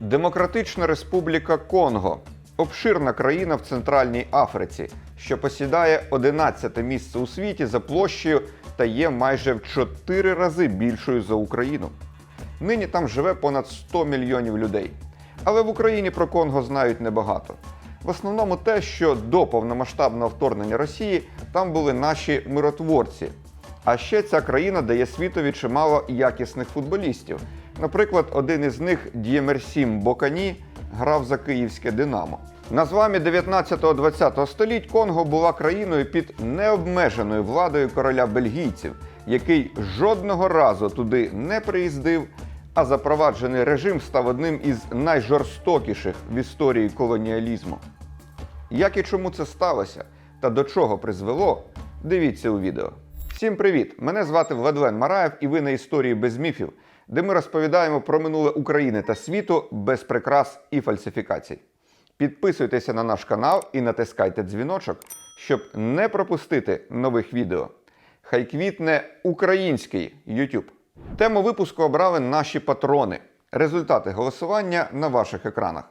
Демократична Республіка Конго обширна країна в Центральній Африці, що посідає 11 місце у світі за площею та є майже в 4 рази більшою за Україну. Нині там живе понад 100 мільйонів людей. Але в Україні про Конго знають небагато. В основному те, що до повномасштабного вторгнення Росії там були наші миротворці. А ще ця країна дає світові чимало якісних футболістів. Наприклад, один із них Д'ємерсім Бокані грав за київське Динамо. На зламі 19-20 століть Конго була країною під необмеженою владою короля бельгійців, який жодного разу туди не приїздив, а запроваджений режим став одним із найжорстокіших в історії колоніалізму. Як і чому це сталося та до чого призвело, дивіться у відео. Всім привіт! Мене звати Владлен Мараєв, і ви на історії без міфів, де ми розповідаємо про минуле України та світу без прикрас і фальсифікацій. Підписуйтеся на наш канал і натискайте дзвіночок, щоб не пропустити нових відео. Хай квітне український YouTube. Тему випуску обрали наші патрони. Результати голосування на ваших екранах.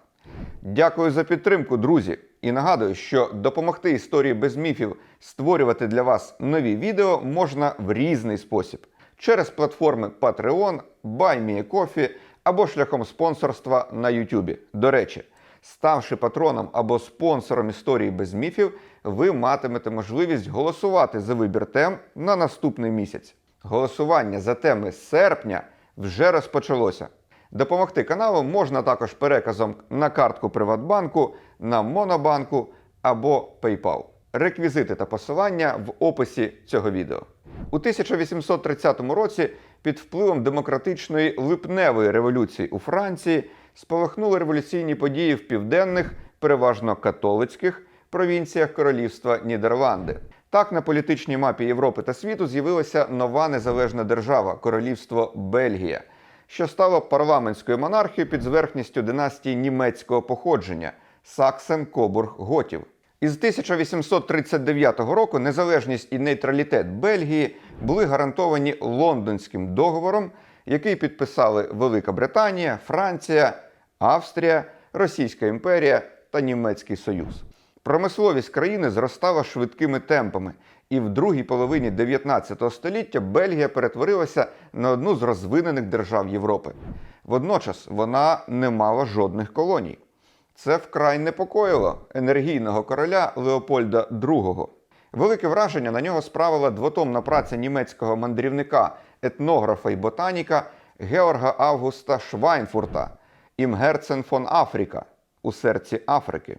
Дякую за підтримку, друзі. І нагадую, що допомогти історії без міфів створювати для вас нові відео можна в різний спосіб: через платформи Patreon, BuyMeACoffee або шляхом спонсорства на YouTube. До речі, ставши патроном або спонсором історії без міфів, ви матимете можливість голосувати за вибір тем на наступний місяць. Голосування за теми серпня вже розпочалося. Допомогти каналу можна також переказом на картку Приватбанку, на Монобанку або PayPal. Реквізити та посилання в описі цього відео. У 1830 році під впливом демократичної липневої революції у Франції спалахнули революційні події в південних, переважно католицьких провінціях королівства Нідерланди. Так, на політичній мапі Європи та світу з'явилася нова незалежна держава королівство Бельгія, що стало парламентською монархією під зверхністю династії німецького походження Саксен Кобург Готів. Із 1839 року незалежність і нейтралітет Бельгії були гарантовані лондонським договором, який підписали Велика Британія, Франція, Австрія, Російська імперія та Німецький Союз. Промисловість країни зростала швидкими темпами, і в другій половині 19 століття Бельгія перетворилася на одну з розвинених держав Європи. Водночас вона не мала жодних колоній. Це вкрай непокоїло енергійного короля Леопольда II. Велике враження на нього справила двотомна праця німецького мандрівника, етнографа і ботаніка Георга Августа Швайнфурта Імгерцен фон Африка у серці Африки,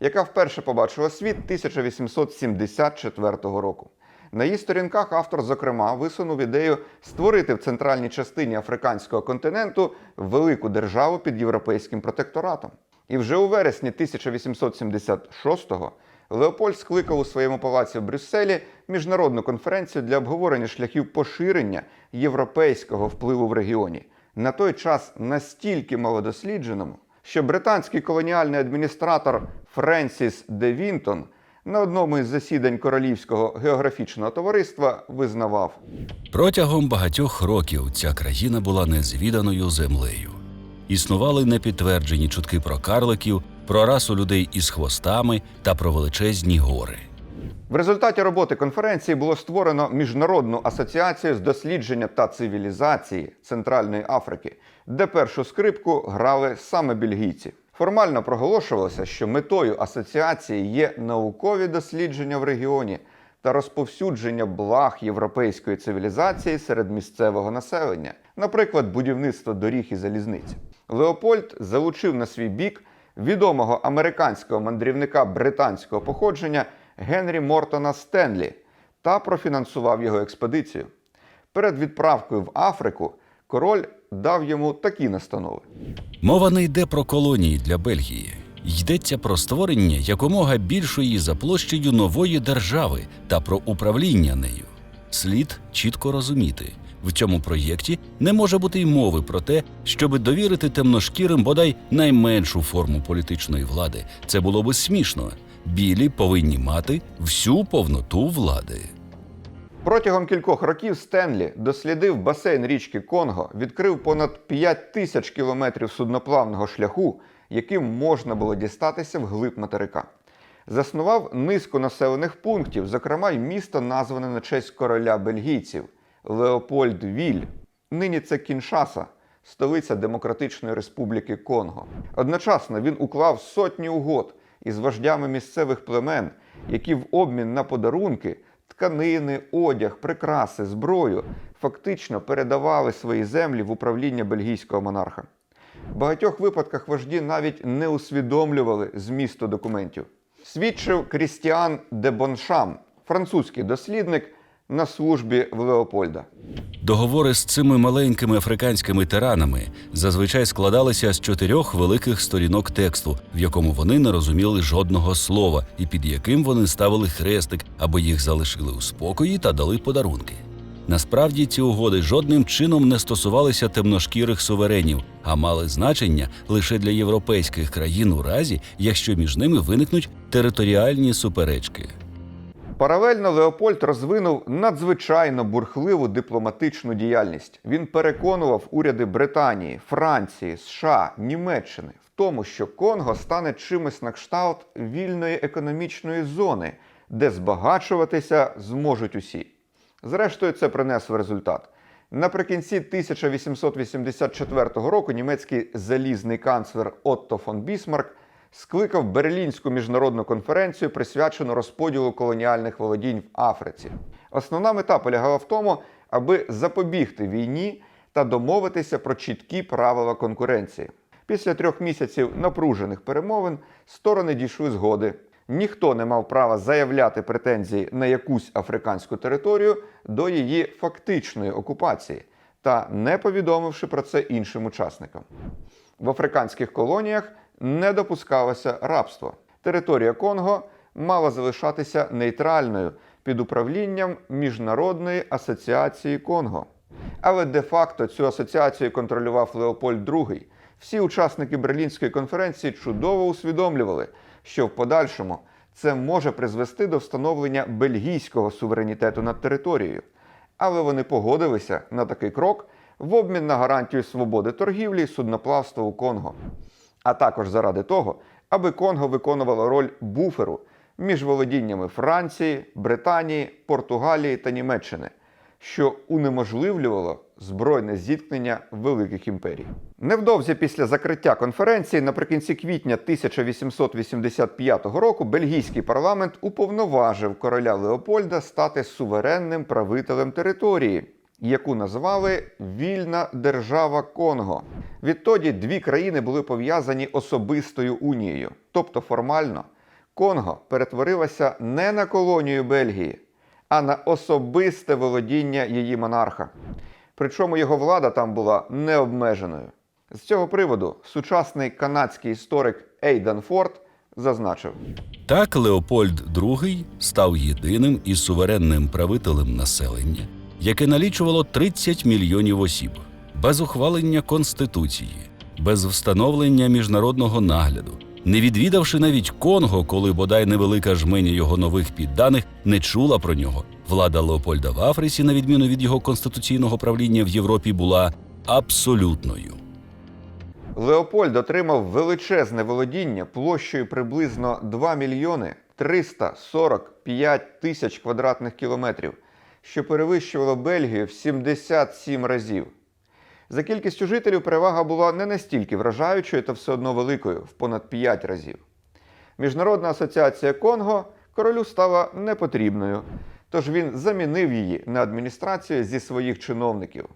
яка вперше побачила світ 1874 року. На її сторінках автор, зокрема, висунув ідею створити в центральній частині африканського континенту велику державу під європейським протекторатом. І вже у вересні 1876-го Леопольд скликав у своєму палаці в Брюсселі міжнародну конференцію для обговорення шляхів поширення європейського впливу в регіоні, на той час настільки малодослідженому, що британський колоніальний адміністратор Френсіс Де Вінтон на одному із засідань Королівського географічного товариства визнавав. Протягом багатьох років ця країна була незвіданою землею. Існували непідтверджені чутки про карликів, про расу людей із хвостами та про величезні гори. В результаті роботи конференції було створено міжнародну асоціацію з дослідження та цивілізації Центральної Африки, де першу скрипку грали саме бельгійці. Формально проголошувалося, що метою асоціації є наукові дослідження в регіоні та розповсюдження благ європейської цивілізації серед місцевого населення, наприклад, будівництво доріг і залізниць. Леопольд залучив на свій бік відомого американського мандрівника британського походження Генрі Мортона Стенлі та профінансував його експедицію. Перед відправкою в Африку король дав йому такі настанови. Мова не йде про колонії для Бельгії. Йдеться про створення якомога більшої за площею нової держави та про управління нею. Слід чітко розуміти, в цьому проєкті не може бути й мови про те, щоби довірити темношкірим бодай найменшу форму політичної влади. Це було би смішно. Білі повинні мати всю повноту влади. Протягом кількох років Стенлі дослідив басейн річки Конго, відкрив понад 5 тисяч кілометрів судноплавного шляху, яким можна було дістатися в глиб материка. Заснував низку населених пунктів, зокрема й місто, назване на честь короля бельгійців Леопольд Віль. Нині це Кіншаса, столиця Демократичної Республіки Конго. Одночасно він уклав сотні угод із вождями місцевих племен, які в обмін на подарунки, тканини, одяг, прикраси, зброю фактично передавали свої землі в управління бельгійського монарха. В багатьох випадках вожді навіть не усвідомлювали змісту документів. Свідчив Крістіан де Боншам, французький дослідник на службі в Леопольда. Договори з цими маленькими африканськими тиранами зазвичай складалися з чотирьох великих сторінок тексту, в якому вони не розуміли жодного слова, і під яким вони ставили хрестик, або їх залишили у спокої та дали подарунки. Насправді ці угоди жодним чином не стосувалися темношкірих суверенів, а мали значення лише для європейських країн у разі, якщо між ними виникнуть територіальні суперечки. Паралельно Леопольд розвинув надзвичайно бурхливу дипломатичну діяльність. Він переконував уряди Британії, Франції, США, Німеччини в тому, що Конго стане чимось на кшталт вільної економічної зони, де збагачуватися зможуть усі. Зрештою, це принесло результат. Наприкінці 1884 року німецький залізний канцлер Отто фон Бісмарк скликав Берлінську міжнародну конференцію, присвячену розподілу колоніальних володінь в Африці. Основна мета полягала в тому, аби запобігти війні та домовитися про чіткі правила конкуренції. Після трьох місяців напружених перемовин сторони дійшли згоди. Ніхто не мав права заявляти претензії на якусь африканську територію до її фактичної окупації та не повідомивши про це іншим учасникам. В африканських колоніях не допускалося рабство. Територія Конго мала залишатися нейтральною під управлінням Міжнародної асоціації Конго. Але де-факто цю асоціацію контролював Леопольд II. Всі учасники Берлінської конференції чудово усвідомлювали, що в подальшому це може призвести до встановлення бельгійського суверенітету над територією. Але вони погодилися на такий крок в обмін на гарантію свободи торгівлі і судноплавства у Конго, а також заради того, аби Конго виконувало роль буферу між володіннями Франції, Британії, Португалії та Німеччини, що унеможливлювало збройне зіткнення великих імперій. Невдовзі після закриття конференції, наприкінці квітня 1885 року, бельгійський парламент уповноважив короля Леопольда стати суверенним правителем території, яку назвали Вільна держава Конго. Відтоді дві країни були пов'язані особистою унією, тобто формально Конго перетворилася не на колонію Бельгії, а на особисте володіння її монарха. Причому його влада там була необмеженою. З цього приводу сучасний канадський історик Ейдан Форд зазначив: Так Леопольд II став єдиним і суверенним правителем населення, яке налічувало 30 мільйонів осіб, без ухвалення конституції, без встановлення міжнародного нагляду, не відвідавши навіть Конго, коли бодай невелика жменя його нових підданих не чула про нього. Влада Леопольда в Африці, на відміну від його конституційного правління в Європі, була абсолютною. Леопольд отримав величезне володіння площею приблизно 2 мільйони 345 тисяч квадратних кілометрів, що перевищувало Бельгію в 77 разів. За кількістю жителів перевага була не настільки вражаючою та все одно великою в понад 5 разів. Міжнародна асоціація Конго королю стала непотрібною, тож він замінив її на адміністрацію зі своїх чиновників.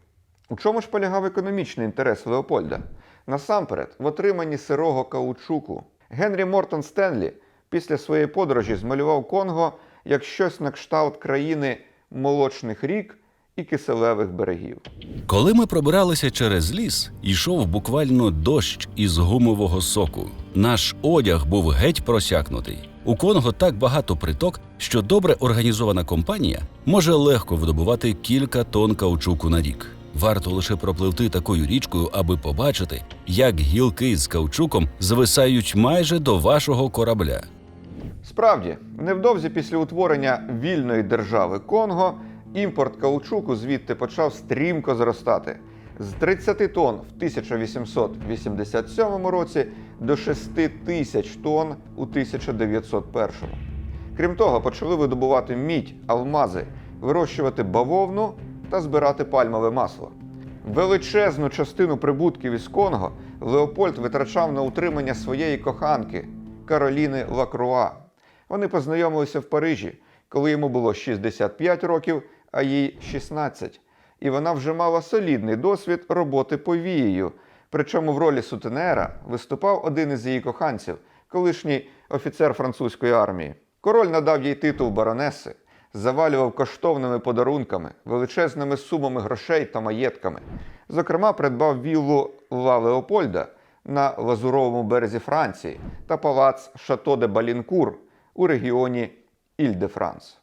У чому ж полягав економічний інтерес Леопольда? Насамперед, в отриманні сирого каучуку. Генрі Мортон Стенлі після своєї подорожі змалював Конго як щось на кшталт країни молочних рік і киселевих берегів. Коли ми пробиралися через ліс, йшов буквально дощ із гумового соку. Наш одяг був геть просякнутий. У Конго так багато приток, що добре організована компанія може легко видобувати кілька тонн каучуку на рік. Варто лише пропливти такою річкою, аби побачити, як гілки з каучуком звисають майже до вашого корабля. Справді, невдовзі після утворення вільної держави Конго Імпорт каучуку звідти почав стрімко зростати з 30 тонн в 1887 році до 6 тисяч тонн у 1901. Крім того, почали видобувати мідь, алмази, вирощувати бавовну та збирати пальмове масло. Величезну частину прибутків із Конго Леопольд витрачав на утримання своєї коханки Кароліни Лакруа. Вони познайомилися в Парижі, коли йому було 65 років, а їй 16. І вона вже мала солідний досвід роботи повією. Причому в ролі сутенера виступав один із її коханців, колишній офіцер французької армії. Король надав їй титул баронеси, завалював коштовними подарунками, величезними сумами грошей та маєтками. Зокрема, придбав віллу Ла Леопольда на лазуровому березі Франції та палац Шато де Балінкур у регіоні Іль-де-Франс.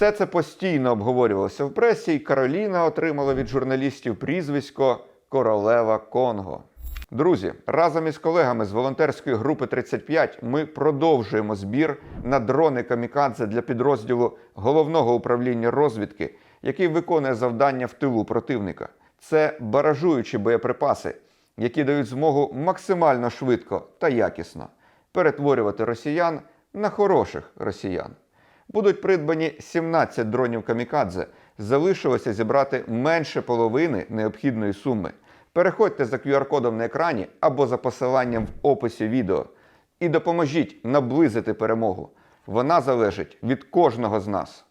Все це постійно обговорювалося в пресі, і Кароліна отримала від журналістів прізвисько Королева Конго. Друзі, разом із колегами з волонтерської групи 35 ми продовжуємо збір на дрони камікадзе для підрозділу головного управління розвідки, який виконує завдання в тилу противника. Це баражуючі боєприпаси, які дають змогу максимально швидко та якісно перетворювати росіян на хороших росіян. Будуть придбані 17 дронів камікадзе. Залишилося зібрати менше половини необхідної суми. Переходьте за QR-кодом на екрані або за посиланням в описі відео і допоможіть наблизити перемогу. Вона залежить від кожного з нас.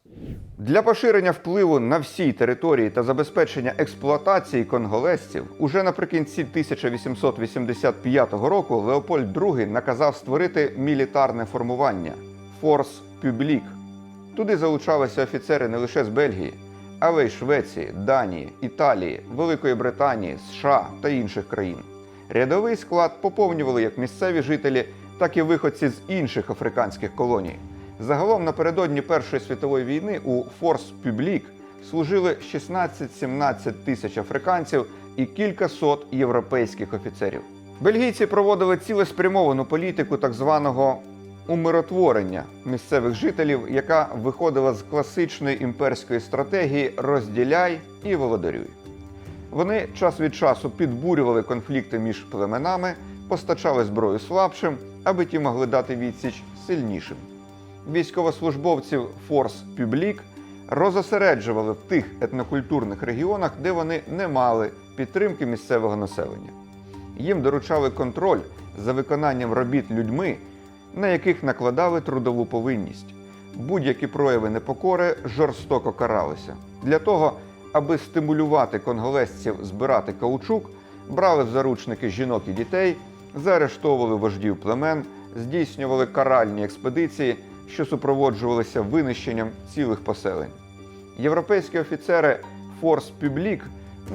Для поширення впливу на всій території та забезпечення експлуатації конголезців уже наприкінці 1885 року Леопольд II наказав створити мілітарне формування Форс Пюблік. Туди залучалися офіцери не лише з Бельгії, але й Швеції, Данії, Італії, Великої Британії, США та інших країн. Рядовий склад поповнювали як місцеві жителі, так і виходці з інших африканських колоній. Загалом напередодні Першої світової війни у Форс Пюблік служили 16-17 тисяч африканців і кілька сот європейських офіцерів. Бельгійці проводили цілеспрямовану політику так званого умиротворення місцевих жителів, яка виходила з класичної імперської стратегії розділяй і володарюй. Вони час від часу підбурювали конфлікти між племенами, постачали зброю слабшим, аби ті могли дати відсіч сильнішим. Військовослужбовців Форс Пюблік розосереджували в тих етнокультурних регіонах, де вони не мали підтримки місцевого населення. Їм доручали контроль за виконанням робіт людьми, на яких накладали трудову повинність. Будь-які прояви непокори жорстоко каралися. Для того, аби стимулювати конголезців збирати каучук, брали в заручники жінок і дітей, заарештовували вождів племен, здійснювали каральні експедиції, що супроводжувалися винищенням цілих поселень. Європейські офіцери Форс Пюблік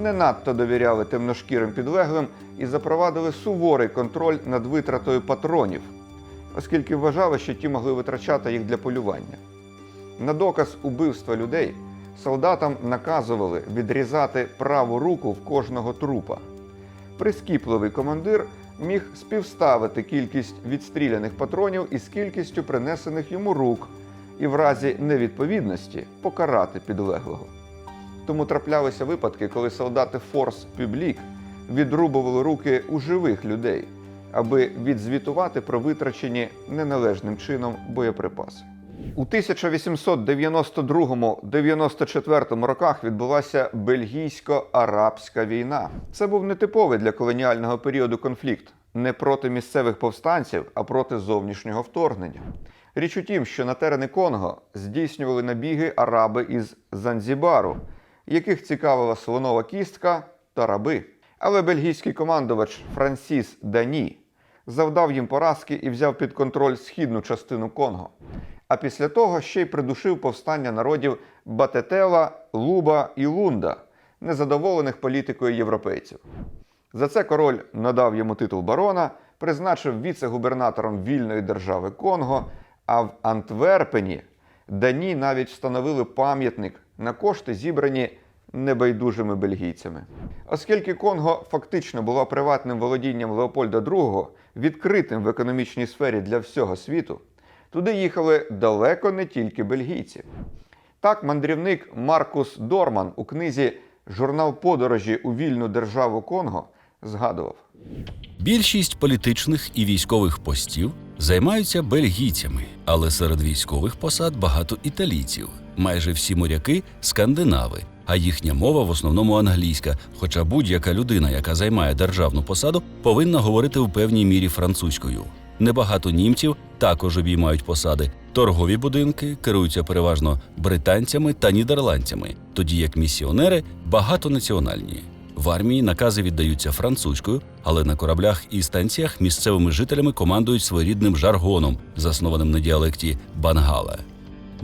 не надто довіряли темношкірим підлеглим і запровадили суворий контроль над витратою патронів, оскільки вважали, що ті могли витрачати їх для полювання. На доказ убивства людей солдатам наказували відрізати праву руку в кожного трупа. Прискіпливий командир міг співставити кількість відстріляних патронів із кількістю принесених йому рук і в разі невідповідності покарати підлеглого. Тому траплялися випадки, коли солдати Форс Пюблік відрубували руки у живих людей, аби відзвітувати про витрачені неналежним чином боєприпаси. У 1892-94 роках відбулася бельгійсько-арабська війна. Це був нетиповий для колоніального періоду конфлікт не проти місцевих повстанців, а проти зовнішнього вторгнення. Річ у тім, що на терени Конго здійснювали набіги араби із Занзібару, яких цікавила слонова кістка та раби. Але бельгійський командувач Франсіс Дані завдав їм поразки і взяв під контроль східну частину Конго. А після того ще й придушив повстання народів Батетела, Луба і Лунда, незадоволених політикою європейців. За це король надав йому титул барона, призначив віце-губернатором вільної держави Конго, а в Антверпені Дані навіть встановили пам'ятник на кошти, зібрані небайдужими бельгійцями. Оскільки Конго фактично було приватним володінням Леопольда II, відкритим в економічній сфері для всього світу, туди їхали далеко не тільки бельгійці. Так, мандрівник Маркус Дорман у книзі Журнал подорожі у вільну державу Конго згадував. Більшість політичних і військових постів займаються бельгійцями, але серед військових посад багато італійців. Майже всі моряки скандинави, а їхня мова в основному англійська. Хоча будь-яка людина, яка займає державну посаду, повинна говорити в певній мірі французькою. Небагато німців також обіймають посади. Торгові будинки керуються переважно британцями та нідерландцями, тоді як місіонери багатонаціональні. В армії накази віддаються французькою, але на кораблях і станціях місцевими жителями командують своєрідним жаргоном, заснованим на діалекті бангала.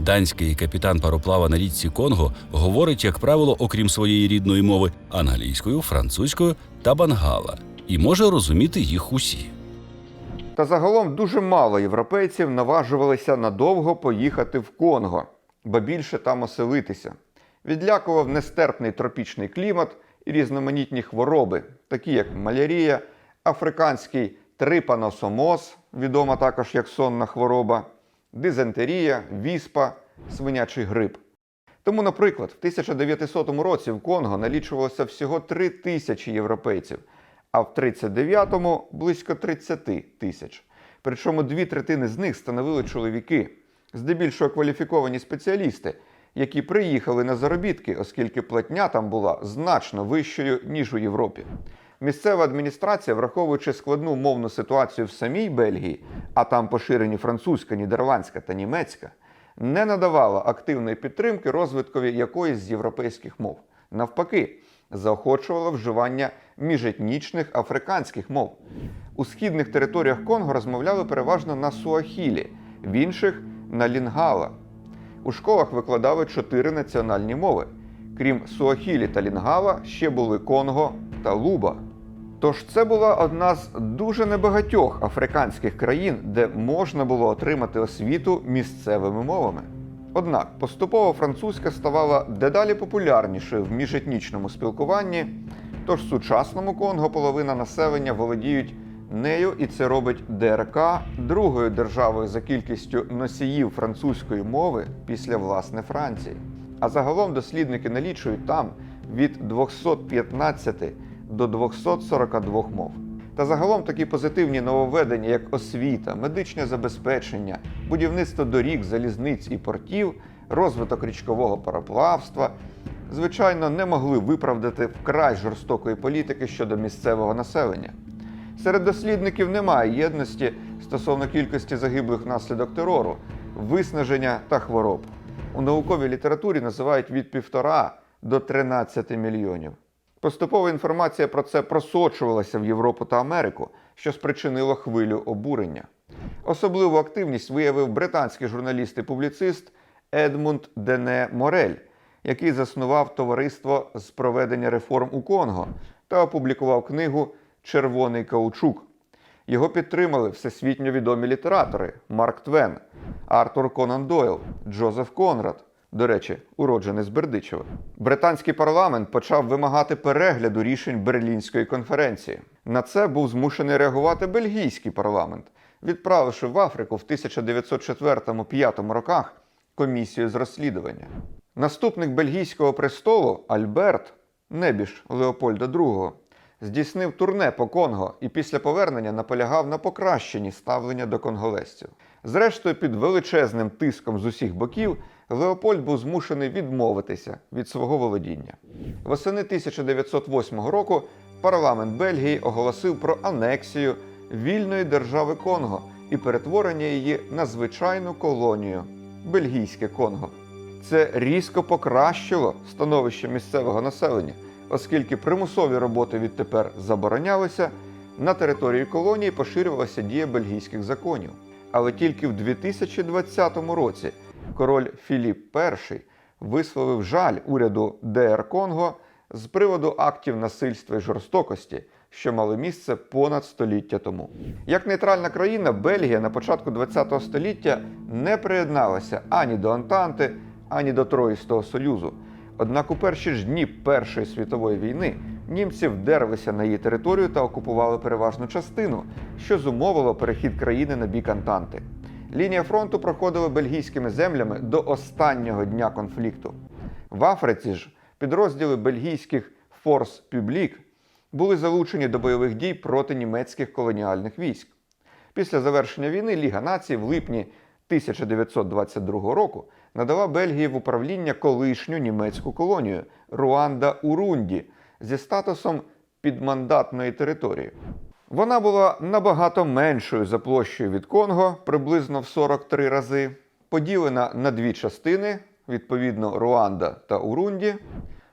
Данський капітан пароплава на річці Конго говорить, як правило, окрім своєї рідної мови, англійською, французькою та бангала, і може розуміти їх усі. Та загалом дуже мало європейців наважувалися надовго поїхати в Конго, бо більше там оселитися. Відлякував нестерпний тропічний клімат і різноманітні хвороби, такі як малярія, африканський трипаносомоз, відома також як сонна хвороба, дизентерія, віспа, свинячий грип. Тому, наприклад, в 1900 році в Конго налічувалося всього 3 тисячі європейців, а в 39-му близько 30 тисяч. Причому дві третини з них становили чоловіки, здебільшого кваліфіковані спеціалісти, які приїхали на заробітки, оскільки платня там була значно вищою, ніж у Європі. Місцева адміністрація, враховуючи складну мовну ситуацію в самій Бельгії, а там поширені французька, нідерландська та німецька, не надавала активної підтримки розвиткові якоїсь з європейських мов. Навпаки, заохочувала вживання міжетнічних африканських мов. У східних територіях Конго розмовляли переважно на суахілі, в інших на лінгала. У школах викладали чотири національні мови. Крім суахілі та лінгала, ще були Конго та Луба. Тож це була одна з дуже небагатьох африканських країн, де можна було отримати освіту місцевими мовами. Однак поступово французька ставала дедалі популярнішою в міжетнічному спілкуванні, тож в сучасному Конго половина населення володіють нею, і це робить ДРК другою державою за кількістю носіїв французької мови після власне Франції. А загалом дослідники налічують там від 215 до 242 мов. Та загалом такі позитивні нововведення, як освіта, медичне забезпечення, будівництво доріг, залізниць і портів, розвиток річкового пароплавства, звичайно, не могли виправдати вкрай жорстокої політики щодо місцевого населення. Серед дослідників немає єдності стосовно кількості загиблих внаслідок терору, виснаження та хвороб. У науковій літературі називають від півтора до 13 мільйонів. Поступова інформація про це просочувалася в Європу та Америку, що спричинило хвилю обурення. Особливу активність виявив британський журналіст і публіцист Едмунд Дене Морель, який заснував товариство з проведення реформ у Конго та опублікував книгу Червоний каучук. Його підтримали всесвітньо відомі літератори Марк Твен, Артур Конан Дойл, Джозеф Конрад. До речі, уроджений з Бердичева. Британський парламент почав вимагати перегляду рішень Берлінської конференції. На це був змушений реагувати бельгійський парламент, відправивши в Африку в 1904-5 роках комісію з розслідування. Наступник бельгійського престолу Альберт, небіж Леопольда II, здійснив турне по Конго і після повернення наполягав на покращенні ставлення до конголезців. Зрештою, під величезним тиском з усіх боків Леопольд був змушений відмовитися від свого володіння. Восени 1908 року парламент Бельгії оголосив про анексію вільної держави Конго і перетворення її на звичайну колонію Бельгійське Конго. Це різко покращило становище місцевого населення, оскільки примусові роботи відтепер заборонялися, на території колонії поширювалася дія бельгійських законів. Але тільки в 2020 році король Філіп І висловив жаль уряду ДР Конго з приводу актів насильства і жорстокості, що мали місце понад століття тому. Як нейтральна країна, Бельгія на початку ХХ століття не приєдналася ані до Антанти, ані до Троїстого Союзу. Однак у перші ж дні Першої світової війни німці вдерлися на її територію та окупували переважну частину, що зумовило перехід країни на бік Антанти. Лінія фронту проходила бельгійськими землями до останнього дня конфлікту. В Африці ж підрозділи бельгійських Форс Пюблік були залучені до бойових дій проти німецьких колоніальних військ. Після завершення війни Ліга націй в липні 1922 року надала Бельгії в управління колишню німецьку колонію Руанда-Урунді зі статусом підмандатної території. Вона була набагато меншою за площею від Конго, приблизно в 43 рази, поділена на дві частини, відповідно Руанда та Урунді,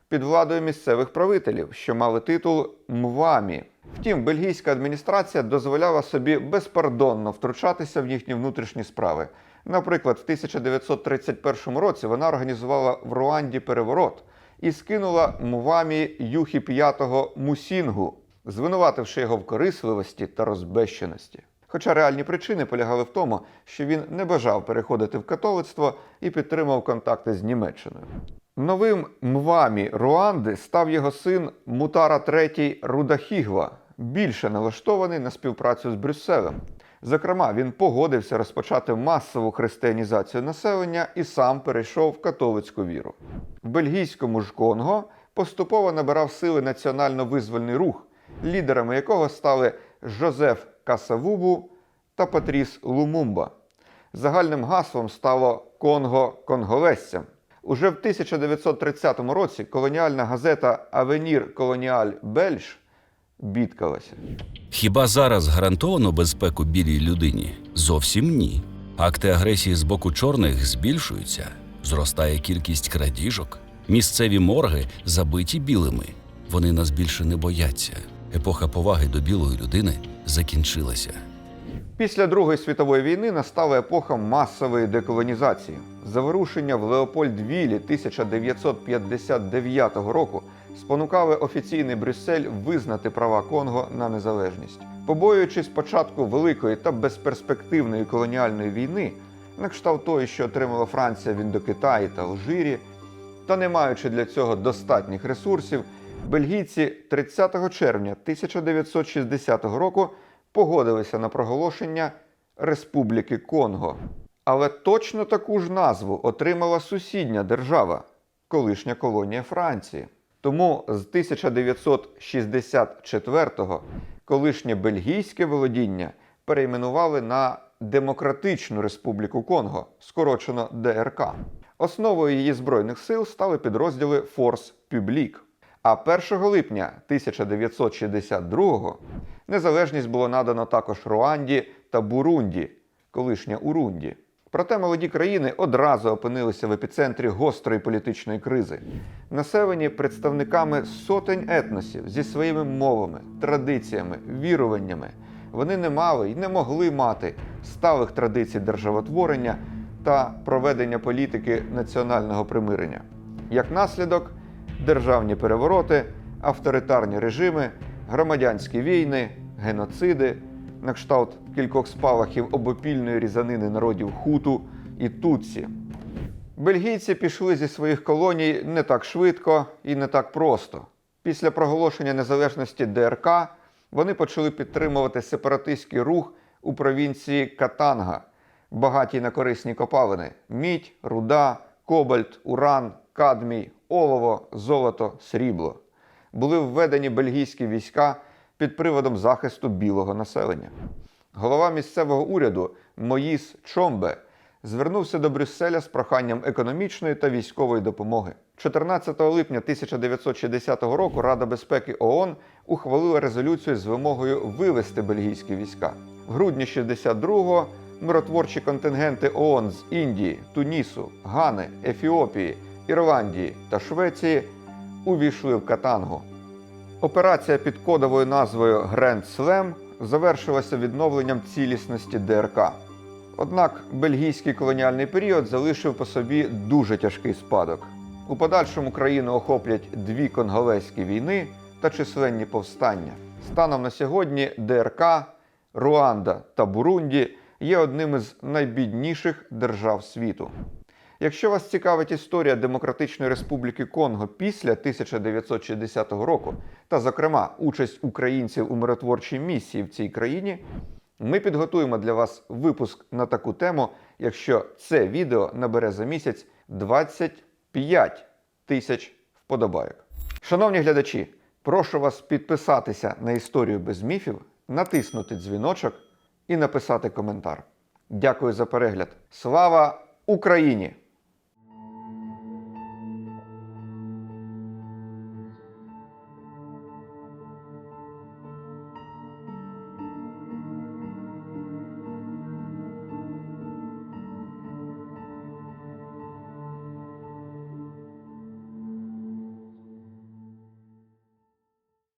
під владою місцевих правителів, що мали титул Мвамі. Втім, бельгійська адміністрація дозволяла собі безпардонно втручатися в їхні внутрішні справи. Наприклад, в 1931 році вона організувала в Руанді переворот і скинула Мвамі Юхі V Мусінгу, звинувативши його в корисливості та розбещеності. Хоча реальні причини полягали в тому, що він не бажав переходити в католицтво і підтримав контакти з Німеччиною. Новим мвамі Руанди став його син Мутара III Рудахігва, більше налаштований на співпрацю з Брюсселем. Зокрема, він погодився розпочати масову християнізацію населення і сам перейшов в католицьку віру. В бельгійському ж Конго поступово набирав сили національно-визвольний рух, лідерами якого стали Жозеф Касавубу та Патріс Лумумба. Загальним гаслом стало Конго конголезцям. Уже в 1930 році колоніальна газета Авенір Колоніаль Бельж бідкалася. Хіба зараз гарантовано безпеку білій людині? Зовсім ні. Акти агресії з боку чорних збільшуються, зростає кількість крадіжок. Місцеві морги забиті білими. Вони нас більше не бояться. Епоха поваги до білої людини закінчилася. Після Другої світової війни настала епоха масової деколонізації. Заворушення в Леопольдвілі 1959 року спонукали офіційний Брюссель визнати права Конго на незалежність. Побоюючись початку великої та безперспективної колоніальної війни, на кшталт тої, що отримала Франція в Індокитаї та Алжирі, та не маючи для цього достатніх ресурсів, бельгійці 30 червня 1960 року погодилися на проголошення Республіки Конго. Але точно таку ж назву отримала сусідня держава, колишня колонія Франції. Тому з 1964-го колишнє бельгійське володіння перейменували на Демократичну Республіку Конго, скорочено ДРК. Основою її збройних сил стали підрозділи Форс Пюблік. А 1 липня 1962-го незалежність було надано також Руанді та Бурунді, колишня Урунді. Проте молоді країни одразу опинилися в епіцентрі гострої політичної кризи, населені представниками сотень етносів зі своїми мовами, традиціями, віруваннями. Вони не мали і не могли мати сталих традицій державотворення та проведення політики національного примирення. Як наслідок, державні перевороти, авторитарні режими, громадянські війни, геноциди, на кшталт кількох спалахів обопільної різанини народів хуту і тутсі. Бельгійці пішли зі своїх колоній не так швидко і не так просто. Після проголошення незалежності ДРК вони почали підтримувати сепаратистський рух у провінції Катанга, багатій на корисні копалини: мідь, руда, кобальт, уран, кадмій, олово, золото, срібло. Були введені бельгійські війська під приводом захисту білого населення. Голова місцевого уряду Моїс Чомбе звернувся до Брюсселя з проханням економічної та військової допомоги. 14 липня 1960 року Рада безпеки ООН ухвалила резолюцію з вимогою вивести бельгійські війська. В грудні 62-го миротворчі контингенти ООН з Індії, Тунісу, Гани, Ефіопії, Ірландії та Швеції увійшли в Катангу. Операція під кодовою назвою Гренд Слем завершилася відновленням цілісності ДРК. Однак бельгійський колоніальний період залишив по собі дуже тяжкий спадок. У подальшому країну охоплять дві конголезькі війни та численні повстання. Станом на сьогодні ДРК, Руанда та Бурунді є одним із найбідніших держав світу. Якщо вас цікавить історія Демократичної Республіки Конго після 1960 року, та, зокрема, участь українців у миротворчій місії в цій країні, Ми підготуємо для вас випуск на таку тему, якщо це відео набере за місяць 25 тисяч вподобайок. Шановні глядачі, прошу вас підписатися на історію без міфів, натиснути дзвіночок і написати коментар. Дякую за перегляд. Слава Україні!